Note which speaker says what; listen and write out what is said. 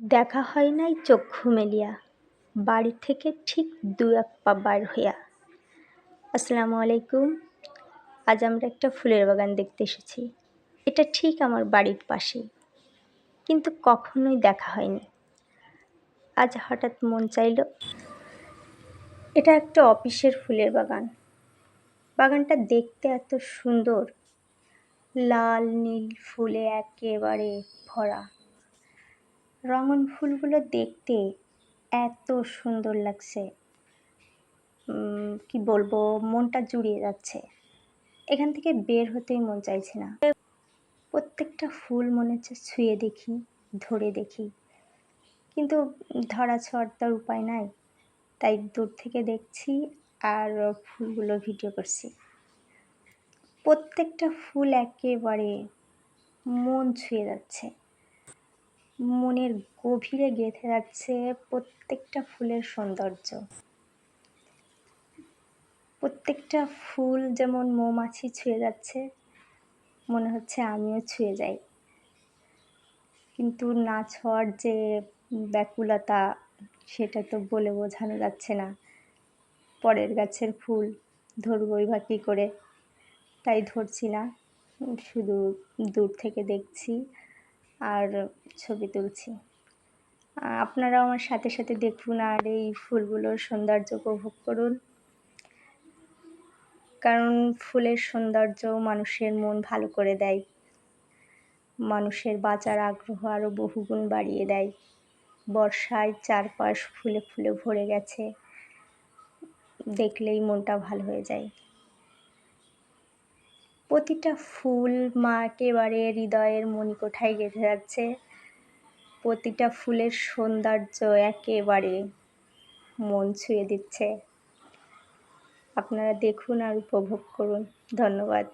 Speaker 1: দেখা হয় নাই চক্ষু মেলিয়া। বাড়ি থেকে ঠিক দু এক পা বার হইয়া। আসসালামু আলাইকুম। আজ আমরা একটা ফুলের বাগান দেখতে এসেছি। এটা ঠিক আমার বাড়ির পাশে কিন্তু কখনোই দেখা হয়নি। আজ হঠাৎ মন চাইল, এটা একটা অফিসের ফুলের বাগান। বাগানটা দেখতে এত সুন্দর। লাল, নীল ফুলে একেবারে ভরা। রঙন ফুলগুলো দেখতে এত সুন্দর লাগছে। কি বলব, মনটা জুড়িয়ে যাচ্ছে। এখান থেকে বের হতেই মন চাইছে না। প্রত্যেকটা ফুল মনে হচ্ছে ছুঁয়ে দেখি, ধরে দেখি। কিন্তু ধরা ছোঁয়ার তার উপায় নাই। তাই দূর থেকে দেখছি আর ফুলগুলো ভিডিও করছি। প্রত্যেকটা ফুল একেবারে মন ছুঁয়ে যাচ্ছে। মনের গভীরে গেঁথে যাচ্ছে প্রত্যেকটা ফুলের সৌন্দর্য। প্রত্যেকটা ফুল যেমন মৌমাছি ছুঁয়ে যাচ্ছে, মনে হচ্ছে আমিও ছুঁয়ে যাই। কিন্তু না ছোঁয়ার যে ব্যাকুলতা, সেটা তো বলে বোঝানো যাচ্ছে না। পরের গাছের ফুল ধরবই বা কী করে? তাই ধরছি না, শুধু দূর থেকে দেখছি। আর ছবি তুলছি। আপনারাও আমার সাথে সাথে দেখুন আর এই ফুলগুলোর সৌন্দর্য উপভোগ করুন। কারণ ফুলের সৌন্দর্য মানুষের মন ভালো করে দেয়। মানুষের বাঁচার আগ্রহ আরও বহুগুণ বাড়িয়ে দেয়। বর্ষায় চারপাশ ফুলে ফুলে ভরে গেছে। দেখলেই মনটা ভালো হয়ে যায়। প্রতিটা ফুল মা একেবারে হৃদয়ের মণিকোঠায় গেঁথে যাচ্ছে প্রতিটা ফুলের সৌন্দর্য একেবারে মন ছুঁয়ে দিচ্ছে। আপনারা দেখুন আর উপভোগ করুন। ধন্যবাদ।